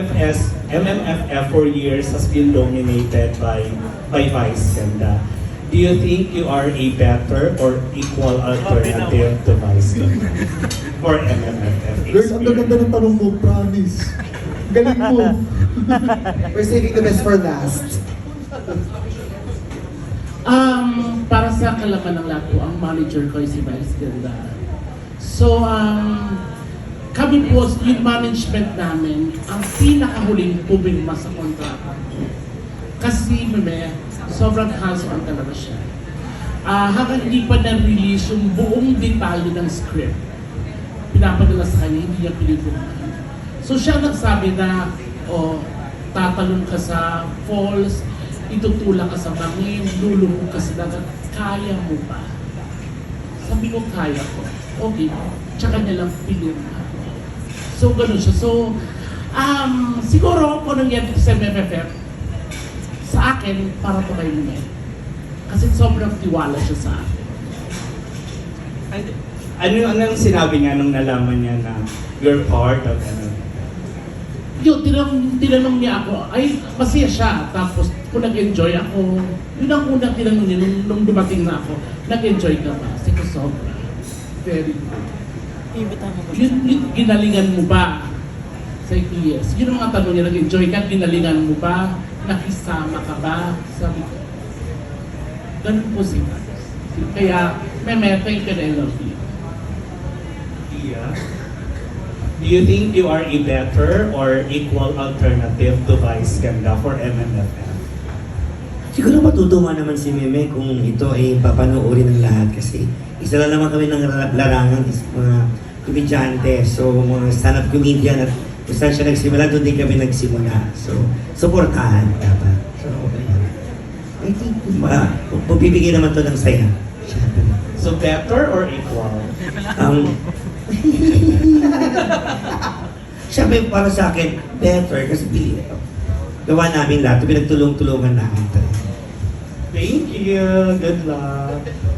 MFS, MMFF for years has been dominated by by Vice Ganda. Do you think you are a better or equal alternative to Vice Ganda for MMFF Girl, ang gaganda ng tanong mo, promise. Galing mo. We're saving the best for last. Um, para sa kalaman ng lahat po, ang manager ko ay si Vice Ganda. So, um, kami po, yung management namin, ang pinakahuling pumirma sa kontrata. Kasi, meme, sobrang hands-on talaga siya. Ah, hanggang hindi pa na-release yung buong detalye ng script, pinapadala sa kanya, hindi niya pinipirmahan. So siya nagsabi na, oh, tatalon ka sa falls, itutulak ka sa bangin, lulubog ka sa dagat, kaya mo ba? Sabi ko, kaya ko. Okay. Tsaka niya lang pinirma. So, ganun siya. So, um, siguro kung nangyari sa MFFF, sa akin, para to kay Miguel. Kasi sobrang tiwala siya sa akin. Ano anong sinabi niya nung nalaman niya na you're part of MMFF? Yun, tinanong, tinanong niya ako, ay, masaya siya. Tapos, kung nag-enjoy ako, yun ang unang tinanong niya nung, nung dumating na ako, nag-enjoy ka ba? Kasi ko sobra. Very good. Yun, yun, ginalingan mo ba? Ko, yes. Yun ang mga tanong niya, nag-enjoy ka, ginalingan mo ba? Nakisama ka ba? Sabi ko, ganun po si Maris. Kaya, Meme, thank you I love you. Do you think you are a better or equal alternative to Vice Ganda for MMFF? Siguro matutuwa naman si Meme kung ito ay papanoorin ng lahat kasi isa lang naman kami ng la- larangan is mga komedyante. So mga stand-up comedian at kung saan siya nagsimula, doon din kami nagsimula. So, supportahan dapat. So, okay. I think, ma, magbibigay naman to ng saya. So better or equal? Um, Siyempre para sa akin, better kasi gawa namin lahat, pinagtulong-tulungan namin. talaga. Thank you. Good luck.